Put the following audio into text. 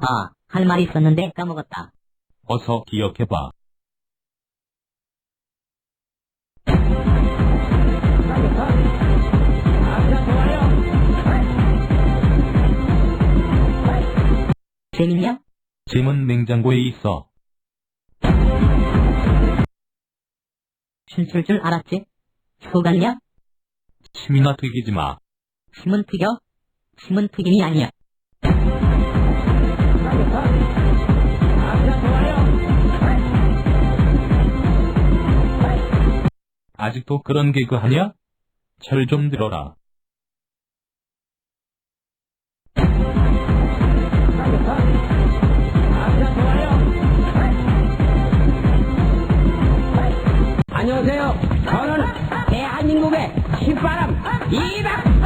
아, 할 말이 있었는데 까먹었다. 어서 기억해봐. 재밌냐? 짐은 냉장고에 있어. 춤출 줄 알았지? 소갈냐? 침이나 튀기지 마. 침은 튀겨? 침은 튀김이 아니야. 아직도 그런 개그 하냐? 철 좀 들어라. 안녕하세요. 저는 대한민국의 신바람 이박